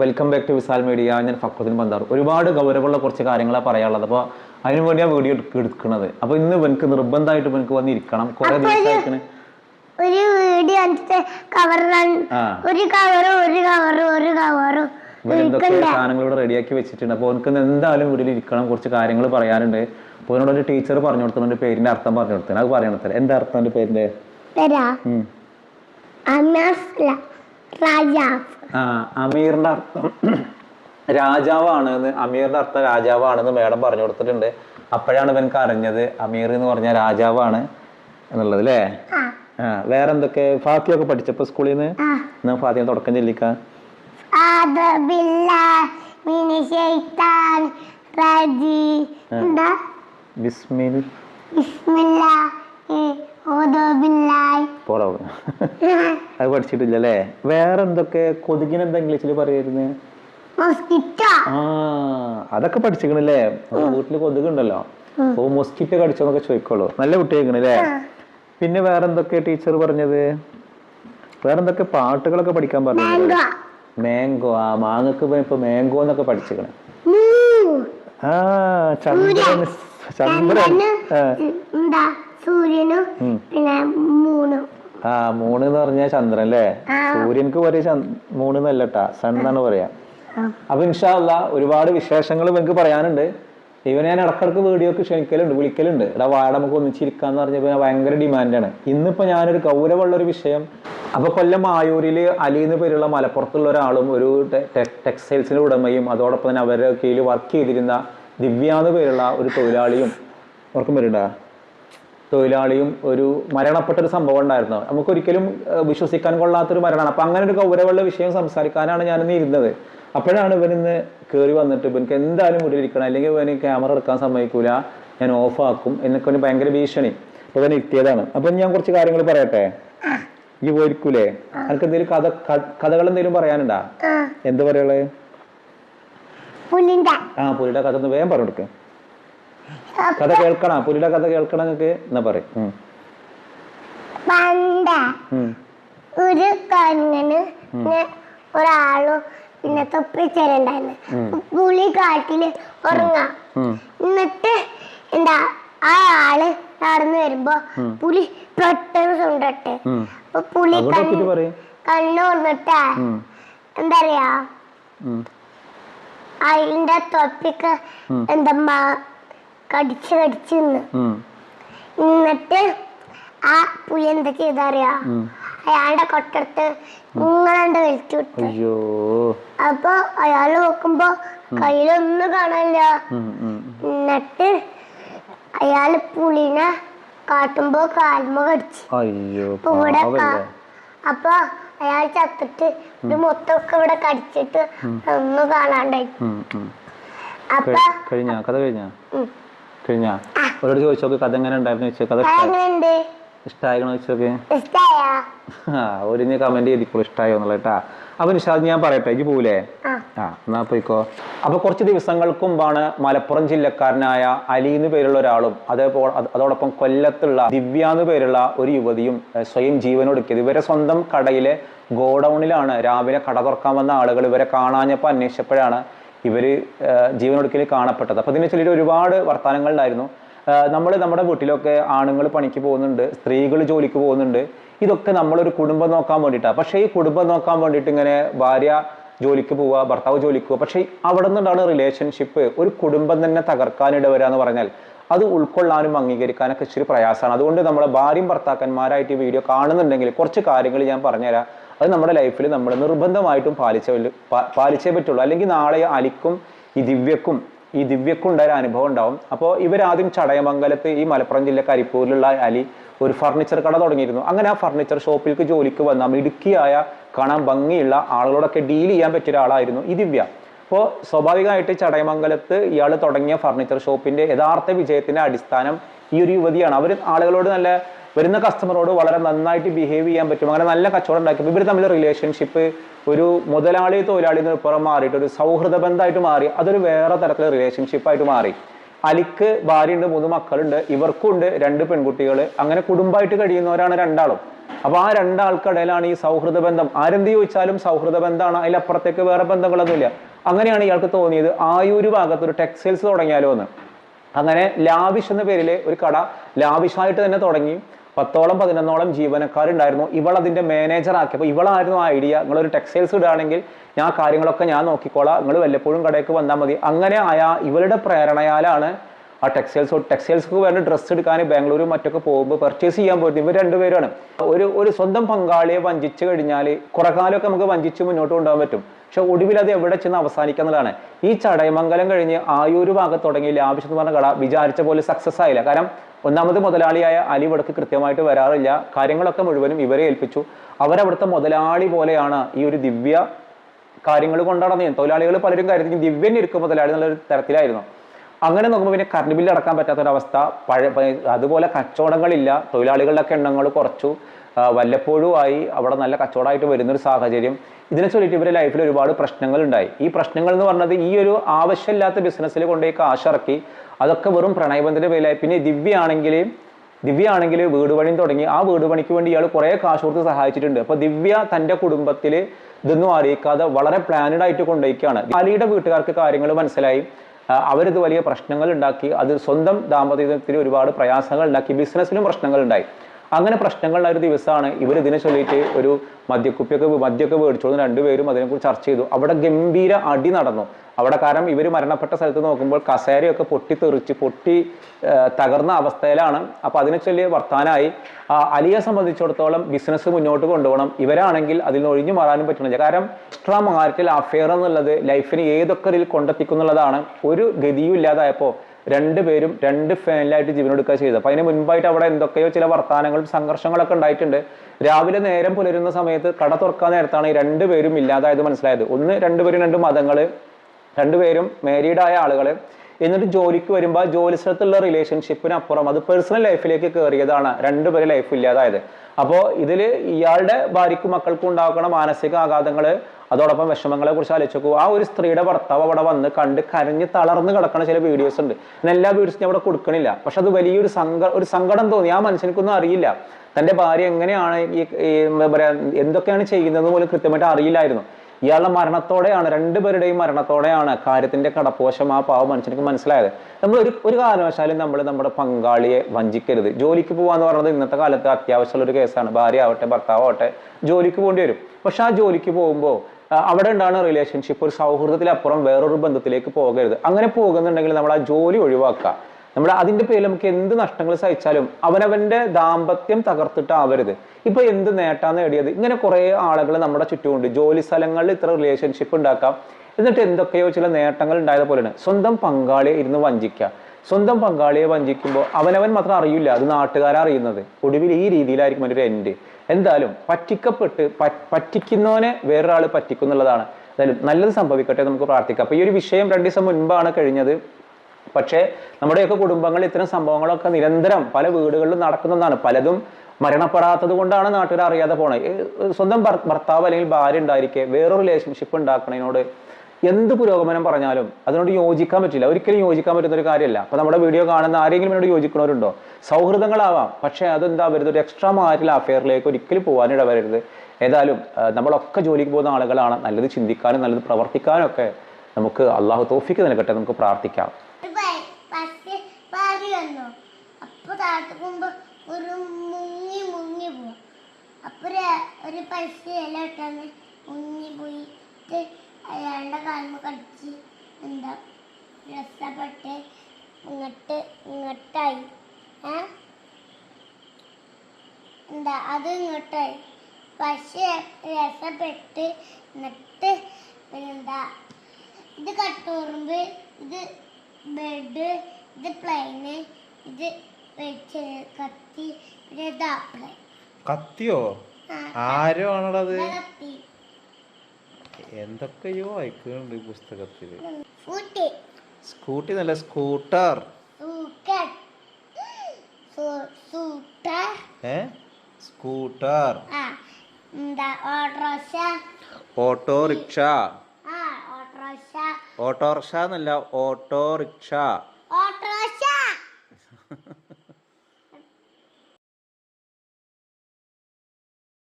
Welcome back to Vishal media ഞാൻ Fakhruddin Bandar. ഒരുപാട് ഗൗരവമുള്ള കുറച്ച് കാര്യങ്ങളാണ് പറയാനുള്ളത്. അപ്പോൾ അതിനു വേണ്ടിയാണ് വീഡിയോ എടുക്കുന്നത്. അപ്പോൾ ഇന്ന് എനിക്ക് നിർബന്ധമായിട്ട് എനിക്ക് വന്നിരിക്കണം. കുറേ ദിവസമായിക്കണ് ഒരു വീഡിയോ കവർ. ഒരു കവറും ഒരു കവറും ഒരു കവറും ഇവിടെ എന്തൊക്കെ സാധനങ്ങൾ ഇവിടെ റെഡിയാക്കി വെച്ചിട്ടുണ്ട്. അപ്പോൾ എനിക്ക് എന്തായാലും വീട്ടിൽ ഇരിക്കണം. കുറച്ച് കാര്യങ്ങൾ പറയാനുണ്ട്. അപ്പോൾ എന്നോട് ഒരു ടീച്ചർ പറഞ്ഞു കൊടുത്തു പേരിന്റെ അർത്ഥം പറഞ്ഞു കൊടുത്തത് അത് പറയണത്തര എന്താ അർത്ഥം? എന്റെ പേരിന്റെ ആ അമീറിന്റെ അർത്ഥം രാജാവാണ് അമീറിന്റെ അർത്ഥം രാജാവാണെന്ന് മേഡം പറഞ്ഞു കൊടുത്തിട്ടുണ്ട്. അപ്പോഴാണ് ഇവൻക്ക് അറിഞ്ഞത് അമീർ എന്ന് പറഞ്ഞ രാജാവാണ് എന്നുള്ളത് അല്ലേ? ആ. വേറെ എന്തൊക്കെ ഫാത്തിയൊക്കെ പഠിച്ചപ്പോ സ്കൂളിൽ നിന്ന്? ഫാത്തി എന്നാ ഫാത്തിയ തുടക്കം ചെല്ലിക്കാം. ബിസ്മിൽ. ബിസ്മില്ലാഹി പോറാവ് അത് പഠിച്ചിട്ടില്ലല്ലേ? വേറെ എന്തൊക്കെ കൊതുകിന് എന്താ ഇംഗ്ലീഷിൽ പറയുന്നത് ആ അതൊക്കെ പഠിച്ചിക്കണല്ലേ? വീട്ടിൽ കൊതുകുണ്ടല്ലോ. ഓ മൊസ്കിറ്റോ കടിച്ചോന്നൊക്കെ ചോദിക്കോളൂ നല്ല കുട്ടിയായിക്കണല്ലേ പിന്നെ വേറെ എന്തൊക്കെ ടീച്ചർ പറഞ്ഞത്? വേറെ എന്തൊക്കെ പാട്ടുകളൊക്കെ പഠിക്കാൻ പറഞ്ഞു മാംഗോ. ആ മാങ്ങക്ക് ഇപ്പൊ മാംഗോ എന്നൊക്കെ പഠിച്ചിക്കണേ. ആ ചന്ദ്രൻ ചന്ദ്രൻ. സൂര്യനും. പിന്നെ മൂന്നും. ആ മൂന്ന് എന്ന് പറഞ്ഞാൽ ചന്ദ്രൻ അല്ലേ. സൂര്യൻക്ക് പറയ മൂന്ന് എന്നല്ലട്ടാ സൺ എന്നാണ് പറയാ. അപ്പൊ ഇൻഷാല്ല ഒരുപാട് വിശേഷങ്ങൾ എനിക്ക് പറയാനുണ്ട്. ഇവനെ ഞാൻ ഇടക്കിടക്ക് വീഡിയോക്ക് ക്ഷണിക്കലുണ്ട് വിളിക്കലുണ്ട്. എടാ വാട നമുക്ക് ഒന്നിച്ചിരിക്കാന്ന് പറഞ്ഞപ്പോ ഞാൻ ഭയങ്കര ഡിമാൻഡാണ് ഇന്നിപ്പോ ഞാനൊരു ഗൗരവമുള്ള ഒരു വിഷയം. അപ്പൊ കൊല്ലം ആയൂരിൽ അലി എന്ന് പേരുള്ള മലപ്പുറത്തുള്ള ഒരാളും ഒരു ടെക്സ്റ്റൈൽസിന്റെ ഉടമയും അതോടൊപ്പം തന്നെ അവരുടെ കീഴിൽ വർക്ക് ചെയ്തിരുന്ന ദിവ്യ എന്ന് പേരുള്ള ഒരു തൊഴിലാളിയും ഓർക്കും വരുണ്ടാ തൊഴിലാളിയും ഒരു മരണപ്പെട്ട ഒരു സംഭവം ഉണ്ടായിരുന്നു. നമുക്കൊരിക്കലും വിശ്വസിക്കാൻ കൊള്ളാത്തൊരു മരണമാണ്. അപ്പൊ അങ്ങനെ ഒരു ഗൗരവമുള്ള വിഷയം സംസാരിക്കാനാണ് ഞാനിന്ന് ഇരുന്നത്. അപ്പോഴാണ് ഇവൻ ഇന്ന് കയറി വന്നിട്ട് ഇവനക്ക് എന്തായാലും വീട്ടിലിരിക്കണം അല്ലെങ്കിൽ ഇവന് ക്യാമറ എടുക്കാൻ സമ്മതിക്കൂല ഞാൻ ഓഫ് ആക്കും എന്നൊക്കെ ഒരു ഭയങ്കര ഭീഷണി. അപ്പൊ ഇവൻ എത്തിയതാണ് അപ്പൊ ഞാൻ കുറച്ച് കാര്യങ്ങൾ പറയട്ടെ? ഈ പോയിരിക്കൂലേ? അനക്ക് എന്തെങ്കിലും കഥ കഥകൾ എന്തെങ്കിലും പറയാനുണ്ടാ? എന്ത് പറയുള്ളത് ആ പുലിയുടെ കഥ ഒന്ന് വേഗം പറഞ്ഞു കൊടുക്ക്. കഥ കേൾക്കണ? പുലിയുടെ കഥ കേൾക്കണം എന്നാ പറയും. പണ്ട്. ഒരു കണ്ണന് പിന്നെ ഒരാളും പിന്നെ തൊപ്പിച്ചേരുണ്ടായിരുന്നു. പുലി കാട്ടിൽ ഉറങ്ങാം. എന്നിട്ട് എന്താ ആ ആൾ നടന്നു വരുമ്പോ പുലി പെട്ടെന്ന്. അപ്പൊ പുലി കണ്ണ് തുറന്നിട്ട് എന്താ പറയാ. അതിന്റെ തൊപ്പിക്ക് എന്താ കടിച്ച് കടിച്ച് നിന്ന് എന്നിട്ട് ആ പുലി എന്താ ചെയ്തറിയാ. അയാളുടെ കൊട്ടടുത്ത് ഇങ്ങനെ വലിച്ചു വിട്ടു. അപ്പൊ അയാൾ നോക്കുമ്പോ കയ്യിലൊന്നും കാണാനില്ല. എന്നിട്ട് അയാൾ പുലിനെ കാട്ടുമ്പോ കാൽമ കടിച്ചു. അപ്പൊ ഇവിടെ അപ്പൊ അയാൾ ചത്തിട്ട് ഇത് മൊത്തമൊക്കെ ഇവിടെ കടിച്ചിട്ട് ഒന്നും കാണാണ്ടായി. അപ്പൊ കഴിഞ്ഞ? കഥ കഴിഞ്ഞാ. കഴിഞ്ഞാ? അവരോട് ചോദിച്ചോക്ക് കഥ എങ്ങനെ ഉണ്ടായിരുന്നു ചോദിച്ചാൽ കഥ ഇഷ്ടമായിക്കണോ ചോദിച്ചോക്ക്? ഇഷ്ടായ? ആ ഒരു നീ കമന്റ് ചെയ്തിക്കോളൂ ഇഷ്ടമായോ എന്നുള്ള കേട്ടാ അപ്പൊ നിഷാദ് ഞാൻ പറയട്ടെ ഇജ്ജ് ആ. ആ എന്നാ പോയിക്കോ. അപ്പൊ കുറച്ച് ദിവസങ്ങൾക്ക് മുമ്പാണ് മലപ്പുറം ജില്ലക്കാരനായ അലി എന്ന് പേരുള്ള ഒരാളും അതേപോലെ അതോടൊപ്പം കൊല്ലത്തുള്ള ദിവ്യ എന്ന് പേരുള്ള ഒരു യുവതിയും സ്വയം ജീവനൊടുക്കിയത് ഇവരെ സ്വന്തം കടയിലെ ഗോഡൌണിലാണ് രാവിലെ കട തുറക്കാൻ വന്ന ആളുകൾ ഇവരെ കാണാഞ്ഞപ്പോൾ അന്വേഷിച്ചപ്പോഴാണ് ഏഹ്, ജീവനൊടുക്കിൽ കാണപ്പെട്ടത്. അപ്പോൾ ഇതിനെ ചൊല്ലിയിട്ട് ഒരുപാട് വർത്തമാനങ്ങളുണ്ടായിരുന്നു നമ്മൾ നമ്മുടെ വീട്ടിലൊക്കെ ആണുങ്ങൾ പണിക്ക് പോകുന്നുണ്ട് സ്ത്രീകൾ ജോലിക്ക് പോകുന്നുണ്ട്. ഇതൊക്കെ നമ്മളൊരു കുടുംബം നോക്കാൻ വേണ്ടിയിട്ടാണ് പക്ഷേ ഈ കുടുംബം നോക്കാൻ വേണ്ടിയിട്ട് ഇങ്ങനെ ഭാര്യ ജോലിക്ക് പോവുക ഭർത്താവ് ജോലിക്ക് പോവുക. പക്ഷേ അവിടെ നിന്നുണ്ടാണ് റിലേഷൻഷിപ്പ് ഒരു കുടുംബം തന്നെ തകർക്കാനിട വരിക എന്ന് പറഞ്ഞാൽ അത് ഉൾക്കൊള്ളാനും അംഗീകരിക്കാനൊക്കെ ഇച്ചിരി പ്രയാസമാണ്. അതുകൊണ്ട് നമ്മളെ ഭാര്യയും ഭർത്താക്കന്മാരായിട്ട് ഈ വീഡിയോ കാണുന്നുണ്ടെങ്കിൽ കുറച്ച് കാര്യങ്ങൾ ഞാൻ പറഞ്ഞുതരാം. അത് നമ്മുടെ ലൈഫിൽ നമ്മൾ നിർബന്ധമായിട്ടും പാലിച്ച പാലിച്ചേ പറ്റുള്ളൂ. അല്ലെങ്കിൽ നാളെ അലിക്കും ഈ ദിവ്യക്കും ഈ ദിവ്യക്കും ഉണ്ടായ ഒരു അനുഭവം ഉണ്ടാവും. അപ്പോൾ ഇവരാദ്യം ചടയമംഗലത്ത് ഈ മലപ്പുറം ജില്ല കരിപ്പൂരിലുള്ള അലി ഒരു ഫർണിച്ചർ കട തുടങ്ങിയിരുന്നു. അങ്ങനെ ആ ഫർണിച്ചർ ഷോപ്പിലേക്ക് ജോലിക്ക് വന്ന മിടുക്കിയായ കാണാൻ ഭംഗിയുള്ള ആളുകളോടൊക്കെ ഡീൽ ചെയ്യാൻ പറ്റിയ ഒരാളായിരുന്നു ഈ ദിവ്യ. അപ്പോൾ സ്വാഭാവികമായിട്ട് ചടയമംഗലത്ത് ഇയാൾ തുടങ്ങിയ ഫർണിച്ചർ ഷോപ്പിന്റെ യഥാർത്ഥ വിജയത്തിന്റെ അടിസ്ഥാനം ഈ ഒരു യുവതിയാണ്. അവർ ആളുകളോട് നല്ല വരുന്ന കസ്റ്റമറോട് വളരെ നന്നായിട്ട് ബിഹേവ് ചെയ്യാൻ പറ്റും. അങ്ങനെ നല്ല കച്ചവടം ഉണ്ടാക്കി. ഇവർ തമ്മിൽ റിലേഷൻഷിപ്പ് ഒരു മുതലാളി തൊഴിലാളി പുറം മാറിയിട്ട് ഒരു സൗഹൃദ ബന്ധമായിട്ട് മാറി അതൊരു വേറെ തരത്തിലുള്ള റിലേഷൻഷിപ്പായിട്ട് മാറി. അലിക്ക് ഭാര്യയുണ്ട് മൂന്ന് മക്കളുണ്ട് ഇവർക്കുണ്ട് രണ്ട് പെൺകുട്ടികൾ അങ്ങനെ കുടുംബമായിട്ട് കഴിയുന്നവരാണ് രണ്ടാളും. അപ്പൊ ആ രണ്ടാൾക്കിടയിലാണ് ഈ സൗഹൃദ ബന്ധം. ആരെന്ത് ചോദിച്ചാലും സൗഹൃദ ബന്ധമാണ്. അതിലപ്പുറത്തേക്ക് വേറെ ബന്ധങ്ങളൊന്നുമില്ല. അങ്ങനെയാണ് ഇയാൾക്ക് തോന്നിയത്. ആയൂര് ഭാഗത്ത് ഒരു ടെക്സ്റ്റൈൽസ് തുടങ്ങിയാലോ എന്ന്. അങ്ങനെ ലാവിഷ് എന്ന പേരിലെ ഒരു കട ലാവിഷായിട്ട് തന്നെ തുടങ്ങി. പത്തോളം പതിനൊന്നോളം ജീവനക്കാരുണ്ടായിരുന്നു. ഇവൾ അതിന്റെ മാനേജർ ആക്കി. അപ്പോൾ ഇവളായിരുന്നു ആ ഐഡിയ നിങ്ങളൊരു ടെക്സ്റ്റൈൽസ് ഇടുകയാണെങ്കിൽ ഞാൻ കാര്യങ്ങളൊക്കെ ഞാൻ നോക്കിക്കോളാം. നിങ്ങൾ വല്ലപ്പോഴും കടയ്ക്ക് വന്നാൽ മതി. അങ്ങനെ ആയ ഇവളുടെ പ്രേരണയാലാണ് ആ ടെക്സ്റ്റൈൽസ് ടെക്സ്റ്റൈൽസ് വേണ്ട ഡ്രസ്സ് എടുക്കാൻ ബാംഗ്ലൂരും മറ്റൊക്കെ പോകുമ്പോൾ പർച്ചേസ് ചെയ്യാൻ പോയത് ഇവർ രണ്ടുപേരാണ്. ഒരു ഒരു സ്വന്തം പങ്കാളിയെ വഞ്ചിച്ചു കഴിഞ്ഞാൽ കുറെ കാലമൊക്കെ നമുക്ക് വഞ്ചിച്ച് മുന്നോട്ട് കൊണ്ടുപോകാൻ പറ്റും. പക്ഷെ ഒടുവിൽ അത് എവിടെ ചെന്ന് അവസാനിക്കുന്നതാണ് ഈ ചടയമംഗലം കഴിഞ്ഞ് ആയൂർ ഭാഗത്ത് തുടങ്ങി ലാഭിഷ് എന്ന് പറഞ്ഞ കട വിചാരിച്ച പോലെ സക്സസ് ആയില്ല. കാരണം ഒന്നാമത് മുതലാളിയായ അലി ഇവിടേക്ക് കൃത്യമായിട്ട് വരാറില്ല. കാര്യങ്ങളൊക്കെ മുഴുവനും ഇവരെ ഏൽപ്പിച്ചു. അവരവിടുത്തെ മുതലാളി പോലെയാണ് ഈ ഒരു ദിവ്യ കാര്യങ്ങൾ കൊണ്ടാണ് തൊഴിലാളികൾ പലരും കാര്യത്തിൽ ദിവ്യൻ ഇരിക്കും മുതലാളി എന്നുള്ളൊരു തരത്തിലായിരുന്നു. അങ്ങനെ നോക്കുമ്പോൾ പിന്നെ കറണ്ട് ബില്ല് അടക്കാൻ പറ്റാത്തൊരവസ്ഥ. പഴയ പ- അതുപോലെ കച്ചവടങ്ങളില്ല. തൊഴിലാളികളുടെ എണ്ണങ്ങൾ കുറച്ചു. വല്ലപ്പോഴും ആയി അവിടെ നല്ല കച്ചവടമായിട്ട് വരുന്നൊരു സാഹചര്യം. ഇതിനെ ചൊല്ലിയിട്ട് ഇവരുടെ ലൈഫിൽ ഒരുപാട് പ്രശ്നങ്ങൾ ഉണ്ടായി ഈ പ്രശ്നങ്ങൾ എന്ന് പറഞ്ഞത് ഈ ഒരു ആവശ്യമില്ലാത്ത ബിസിനസ്സിൽ കൊണ്ടുപോയി കാശിറക്കി അതൊക്കെ വെറും പ്രണയബന്ധത്തിന്റെ പേരിലായി. പിന്നെ ദിവ്യ ആണെങ്കിൽ ദിവ്യ ആണെങ്കിൽ വീട് പണി തുടങ്ങി. ആ വീട് പണിക്ക് വേണ്ടി ഇയാൾ കുറേ കാശ് കൊടുത്ത് സഹായിച്ചിട്ടുണ്ട്. അപ്പോൾ ദിവ്യ തന്റെ കുടുംബത്തിൽ ഇതൊന്നും അറിയിക്കാതെ വളരെ പ്ലാനഡ് ആയിട്ട് അലിയുടെ വീട്ടുകാർക്ക് കാര്യങ്ങൾ മനസ്സിലായി. അവരിത് വലിയ പ്രശ്നങ്ങൾ ഉണ്ടാക്കി അത് സ്വന്തം ദാമ്പത്യത്തിൽ ഒരുപാട് പ്രയാസങ്ങൾ ഉണ്ടാക്കി ബിസിനസ്സിലും പ്രശ്നങ്ങൾ ഉണ്ടായി. അങ്ങനെ പ്രശ്നങ്ങളുള്ള ഒരു ദിവസമാണ് ഇവർ ഇതിനെ ചൊല്ലിയിട്ട് ഒരു മദ്യക്കുപ്പിയൊക്കെ മദ്യമൊക്കെ മേടിച്ചോണ്ട് രണ്ടുപേരും അതിനെക്കുറിച്ച് ചർച്ച ചെയ്തു. അവിടെ ഗംഭീര അടി നടന്നു. അവിടെ കാരണം ഇവർ മരണപ്പെട്ട സ്ഥലത്ത് നോക്കുമ്പോൾ കസേരയൊക്കെ പൊട്ടിത്തെറിച്ച് പൊട്ടി തകർന്ന അവസ്ഥയിലാണ്. അപ്പൊ അതിനെ ചൊല്ലി വർത്താനായി. അലിയെ സംബന്ധിച്ചിടത്തോളം ബിസിനസ് മുന്നോട്ട് കൊണ്ടുപോകണം. ഇവരാണെങ്കിൽ അതിൽ നിന്ന് ഒഴിഞ്ഞു മാറാനും പറ്റുന്നില്ല കാരണം എക്സ്ട്രാ മാർക്കിൽ അഫെയർ എന്നുള്ളത് ലൈഫിന് ഏതൊക്കെ ഇതിൽ കൊണ്ടെത്തിക്കുന്നുള്ളതാണ് ഒരു ഗതിയും ഇല്ലാതായപ്പോൾ രണ്ടുപേരും രണ്ട് ഫാനിലായിട്ട് ജീവനെടുക്കുക ചെയ്തത്. അപ്പൊ അതിന് മുൻപായിട്ട് അവിടെ എന്തൊക്കെയോ ചില വർത്താനങ്ങളും സംഘർഷങ്ങളൊക്കെ ഉണ്ടായിട്ടുണ്ട്. രാവിലെ നേരം പുലരുന്ന സമയത്ത് കട തുറക്കാൻ നേരത്താണ് ഈ രണ്ടുപേരും ഇല്ലാതായത് മനസ്സിലായത്. ഒന്ന് രണ്ടുപേരും രണ്ട് മതങ്ങൾ. രണ്ടുപേരും മാരീഡ് ആയ ആളുകൾ എന്നിട്ട് ജോലിക്ക് വരുമ്പോൾ ജോലി സ്ഥലത്തുള്ള റിലേഷൻഷിപ്പിനപ്പുറം അത് പേഴ്സണൽ ലൈഫിലേക്ക് കയറിയതാണ് രണ്ടുപേരും ലൈഫ് ഇല്ലാതായത്. അപ്പോൾ ഇതിൽ ഇയാളുടെ ഭാര്യയ്ക്കും മക്കൾക്കും ഉണ്ടാക്കുന്ന മാനസിക ആഘാതങ്ങൾ അതോടൊപ്പം വിഷമങ്ങളെ കുറിച്ച് ആലോചിച്ചു ആ ഒരു സ്ത്രീയുടെ ഭർത്താവ് അവിടെ വന്ന് കണ്ട് കരഞ്ഞ് തളർന്ന് കിടക്കുന്ന ചില വീഡിയോസ് ഉണ്ട്. എല്ലാ വീഡിയോസും ഞാൻ അവിടെ കൊടുക്കണില്ല. പക്ഷെ അത് വലിയൊരു സങ്ക ഒരു സങ്കടം തോന്നി. ആ മനുഷ്യനക്കൊന്നും അറിയില്ല. തന്റെ ഭാര്യ എങ്ങനെയാണ് ഈ എന്താ പറയാ എന്തൊക്കെയാണ് ചെയ്യുന്നത് പോലും കൃത്യമായിട്ട് അറിയില്ലായിരുന്നു. ഇയാളുടെ മരണത്തോടെയാണ് രണ്ടുപേരുടെയും മരണത്തോടെയാണ് കാര്യത്തിന്റെ കടപ്പോശം ആ പാവ മനുഷ്യനക്ക് മനസ്സിലായത്. നമ്മൾ ഒരു ഒരു കാരണവശാലും നമ്മൾ നമ്മുടെ പങ്കാളിയെ വഞ്ചിക്കരുത്. ജോലിക്ക് പോകാന്ന് പറയുന്നത് ഇന്നത്തെ കാലത്ത് അത്യാവശ്യമുള്ള ഒരു കേസാണ്. ഭാര്യ ആവട്ടെ ഭർത്താവട്ടെ ജോലിക്ക് പോകേണ്ടി വരും. പക്ഷെ ആ ജോലിക്ക് പോകുമ്പോൾ അവിടെ ഉണ്ടാണ് റിലേഷൻഷിപ്പ് ഒരു സൗഹൃദത്തിലപ്പുറം വേറൊരു ബന്ധത്തിലേക്ക് പോകരുത്. അങ്ങനെ പോകുന്നുണ്ടെങ്കിൽ നമ്മൾ ആ ജോലി ഒഴിവാക്കുക. നമ്മുടെ അതിന്റെ പേരിൽ നമുക്ക് എന്ത് നഷ്ടങ്ങൾ സഹിച്ചാലും അവനവന്റെ ദാമ്പത്യം തകർത്തിട്ടാവരുത്. ഇപ്പൊ എന്ത് നേട്ടാന്ന് നേടിയത്? ഇങ്ങനെ കുറേ ആളുകൾ നമ്മുടെ ചുറ്റുമുണ്ട്. ജോലി സ്ഥലങ്ങളിൽ ഇത്ര റിലേഷൻഷിപ്പ് ഉണ്ടാക്കാം. എന്നിട്ട് എന്തൊക്കെയോ ചില നേട്ടങ്ങൾ ഉണ്ടായത് പോലെയാണ്. സ്വന്തം പങ്കാളിയെ ഇരുന്ന് വഞ്ചിക്കുക. സ്വന്തം പങ്കാളിയെ വഞ്ചിക്കുമ്പോൾ അവനവൻ മാത്രം അറിയില്ല. അത് നാട്ടുകാരെ അറിയുന്നത്. ഒടുവിൽ ഈ രീതിയിലായിരിക്കും ഒരു എൻഡ് എന്തായാലും പറ്റിക്കപ്പെട്ട് പറ്റിക്കുന്നവനെ വേറൊരാൾ പറ്റിക്കുന്നുള്ളതാണ് എന്തായാലും നല്ലത് സംഭവിക്കട്ടെ നമുക്ക് പ്രാർത്ഥിക്കാം. അപ്പൊ ഈ ഒരു വിഷയം രണ്ടു ദിവസം മുൻപാണ് കഴിഞ്ഞത്. പക്ഷേ നമ്മുടെയൊക്കെ കുടുംബങ്ങൾ ഇത്തരം സംഭവങ്ങളൊക്കെ നിരന്തരം പല വീടുകളിലും നടക്കുന്നതാണ്. പലതും മരണപ്പെടാത്തത് കൊണ്ടാണ് നാട്ടുകാർ അറിയാതെ പോണത് സ്വന്തം ഭർത്താവ് അല്ലെങ്കിൽ ഭാര്യ ഉണ്ടായിരിക്കെ വേറൊരു റിലേഷൻഷിപ്പ് ഉണ്ടാക്കണതിനോട് എന്ത് പുരോഗമനം പറഞ്ഞാലും അതിനോട് യോജിക്കാൻ പറ്റില്ല. ഒരിക്കലും യോജിക്കാൻ പറ്റുന്ന ഒരു കാര്യമല്ല അപ്പൊ നമ്മുടെ വീഡിയോ കാണുന്ന ആരെങ്കിലും എന്നോട് യോജിക്കുന്നവരുണ്ടോ സൗഹൃദങ്ങളാവാം. പക്ഷേ അതെന്താ വരുന്നത് ഒരു എക്സ്ട്രാ മാരിൽ അഫെയറിലേക്ക് ഒരിക്കലും പോകാനിട വരരുത് ഏതായാലും നമ്മളൊക്കെ ജോലിക്ക് പോകുന്ന ആളുകളാണ്. നല്ലത് ചിന്തിക്കാനും നല്ലത് പ്രവർത്തിക്കാനും ഒക്കെ നമുക്ക് അള്ളാഹു തോഫിക്ക് നൽകട്ടെ നമുക്ക് പ്രാർത്ഥിക്കാം ഒരു ബ- ബസ് പാറി വന്നു അപ്പൊ താഴ്ത്തുമ്പോൾ ഒരു മുങ്ങി മുങ്ങി പോവാ. അപ്പൊ ഒരു- പൈസ ഇല ഇട്ടാന്ന് മുങ്ങി പോയിട്ട് അയാളുടെ കാൽമ കടിച്ച് എന്താ രസപ്പെട്ട് ഇങ്ങോട്ട് ഇങ്ങോട്ടായി. ഏ? എന്താ അത് ഇങ്ങോട്ടായി. പക്ഷേ രസപ്പെട്ട് എന്നിട്ട് പിന്നെന്താ ഇത് കട്ടോറുമ്പ് ഇത് ബെഡ് ഇത് പ്ലെയിന് ഇത് വെച്ച് കത്തി കത്തിയോ? ആരോ ആണത് എന്തൊക്കെയോ വായിക്കുന്നുണ്ട് ഈ പുസ്തകത്തിൽ. സ്കൂട്ടി. നല്ല സ്കൂട്ടർ. സ്കൂട്ടർ. ഓട്ടോറിക്ഷ. ഓട്ടോറിക്ഷ എന്നല്ല ഓട്ടോറിക്ഷ.